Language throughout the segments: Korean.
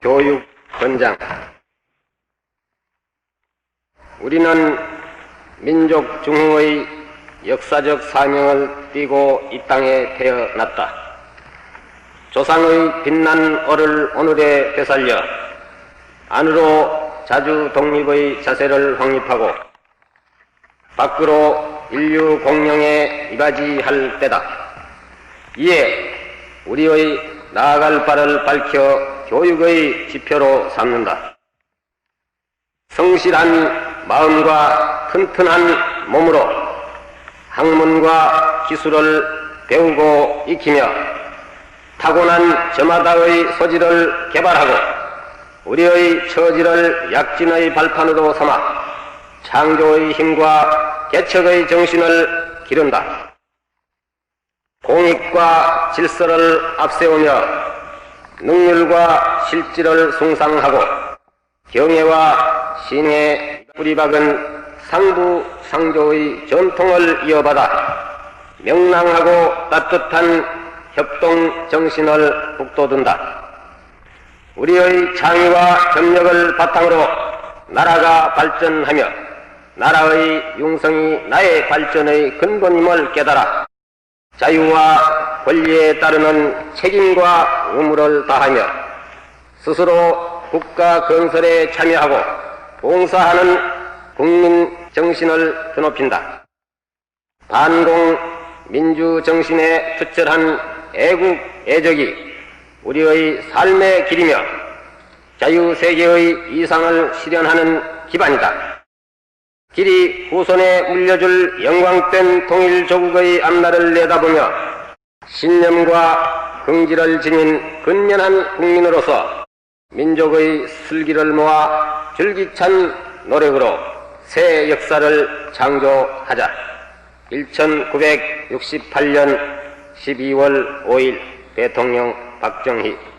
교육 현장 우리는 민족 중흥의 역사적 사명을 띠고 이 땅에 태어났다. 조상의 빛난 얼을 오늘에 되살려 안으로 자주 독립의 자세를 확립하고 밖으로 인류 공영에 이바지할 때다. 이에 우리의 나아갈 바를 밝혀 교육의 지표로 삼는다. 성실한 마음과 튼튼한 몸으로 학문과 기술을 배우고 익히며 타고난 저마다의 소질을 개발하고 우리의 처지를 약진의 발판으로 삼아 창조의 힘과 개척의 정신을 기른다. 공익과 질서를 앞세우며 능률과 실질을 숭상하고 경애와 신의 뿌리박은 상부 상조의 전통을 이어받아 명랑하고 따뜻한 협동 정신을 북돋운다. 우리의 창의와 협력을 바탕으로 나라가 발전하며 나라의 융성이 나의 발전의 근본임을 깨달아 자유와 권리에 따르는 책임과 의무를 다하며 스스로 국가 건설에 참여하고 봉사하는 국민 정신을 드높인다. 반공 민주 정신에 투철한 애국 애적이 우리의 삶의 길이며 자유 세계의 이상을 실현하는 기반이다. 길이 후손에 물려줄 영광된 통일조국의 앞날을 내다보며 신념과 긍지를 지닌 근면한 국민으로서 민족의 슬기를 모아 줄기찬 노력으로 새 역사를 창조하자. 1968년 12월 5일 대통령 박정희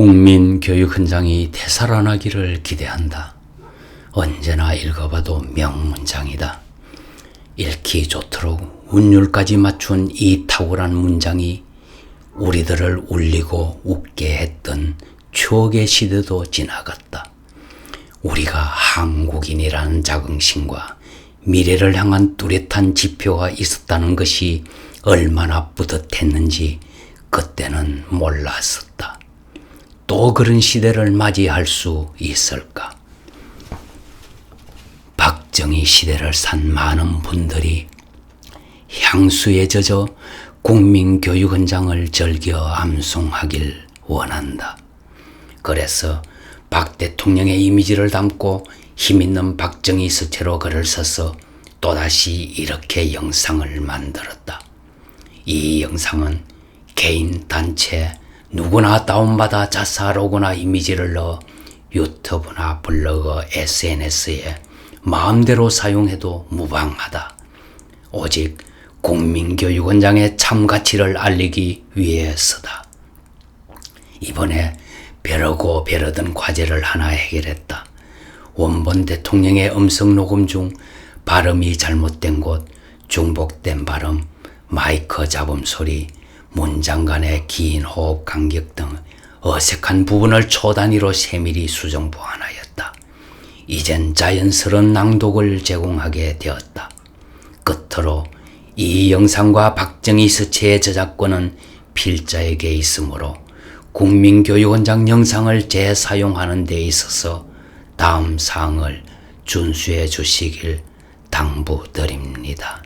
국민 교육 현장이 되살아나기를 기대한다. 언제나 읽어봐도 명문장이다. 읽기 좋도록 운율까지 맞춘 이 탁월한 문장이 우리들을 울리고 웃게 했던 추억의 시대도 지나갔다. 우리가 한국인이라는 자긍심과 미래를 향한 뚜렷한 지표가 있었다는 것이 얼마나 뿌듯했는지 그때는 몰랐었다. 또 그런 시대를 맞이할 수 있을까? 박정희 시대를 산 많은 분들이 향수에 젖어 국민교육헌장을 즐겨 암송하길 원한다. 그래서 박 대통령의 이미지를 담고 힘있는 박정희 수채로 글을 써서 또다시 이렇게 영상을 만들었다. 이 영상은 개인, 단체, 누구나 다운받아 자사로거나 이미지를 넣어 유튜브나 블로그, SNS에 마음대로 사용해도 무방하다. 오직 국민교육원장의 참 가치를 알리기 위해서다. 이번에 벼르고 벼르던 과제를 하나 해결했다. 원본 대통령의 음성 녹음 중 발음이 잘못된 곳, 중복된 발음, 마이크 잡음 소리, 문장 간의 긴 호흡 간격 등 어색한 부분을 초단위로 세밀히 수정 보완하였다. 이젠 자연스러운 낭독을 제공하게 되었다. 끝으로 이 영상과 박정희 스체의 저작권은 필자에게 있으므로 국민교육원장 영상을 재사용하는 데 있어서 다음 사항을 준수해 주시길 당부드립니다.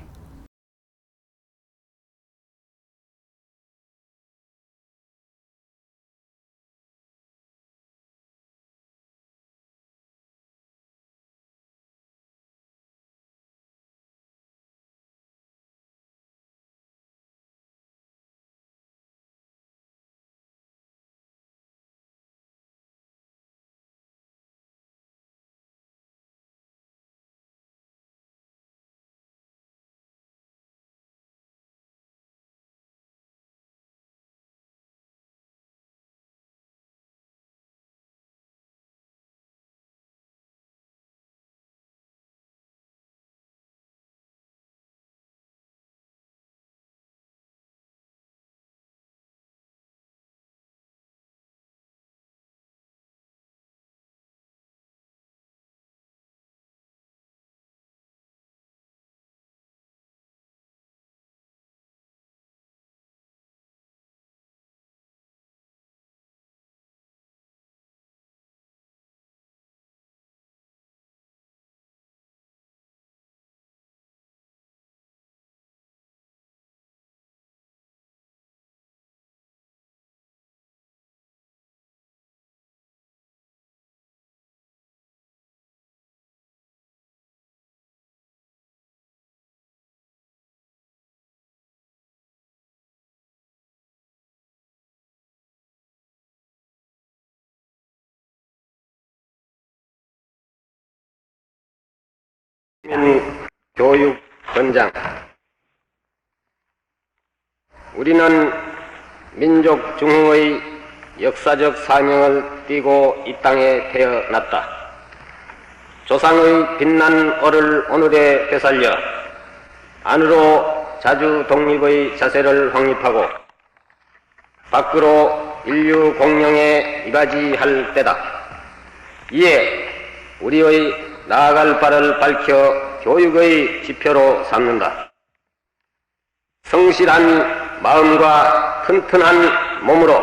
교육 현장 우리는 민족 중흥의 역사적 사명을 띠고 이 땅에 태어났다. 조상의 빛난 얼을 오늘에 되살려 안으로 자주 독립의 자세를 확립하고 밖으로 인류 공영에 이바지할 때다. 이에 우리의 나아갈 바를 밝혀 교육의 지표로 삼는다. 성실한 마음과 튼튼한 몸으로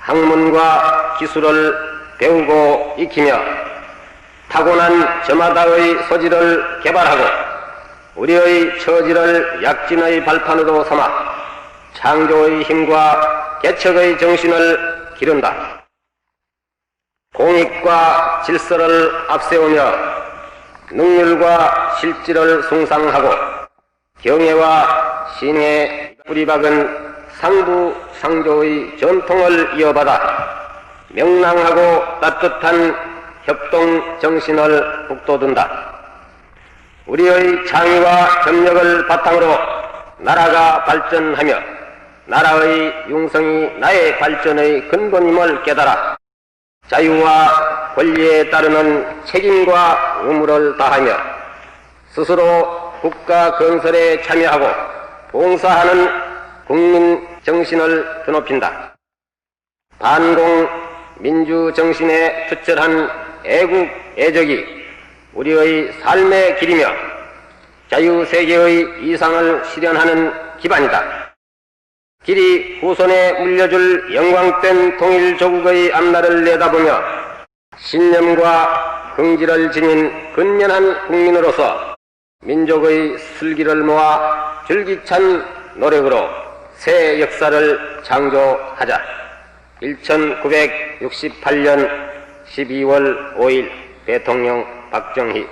학문과 기술을 배우고 익히며 타고난 저마다의 소질을 개발하고 우리의 처지를 약진의 발판으로 삼아 창조의 힘과 개척의 정신을 기른다. 공익과 질서를 앞세우며 능률과 실질을 숭상하고 경애와 신의 뿌리박은 상부 상조의 전통을 이어받아 명랑하고 따뜻한 협동 정신을 북돋운다. 우리의 창의와 협력을 바탕으로 나라가 발전하며 나라의 융성이 나의 발전의 근본임을 깨달아 자유와 권리에 따르는 책임과 의무를 다하며 스스로 국가 건설에 참여하고 봉사하는 국민 정신을 드높인다. 반공 민주 정신에 투철한 애국 애적이 우리의 삶의 길이며 자유 세계의 이상을 실현하는 기반이다. 길이 후손에 물려줄 영광된 통일조국의 앞날을 내다보며 신념과 긍지를 지닌 근면한 국민으로서 민족의 슬기를 모아 줄기찬 노력으로 새 역사를 창조하자. 1968년 12월 5일 대통령 박정희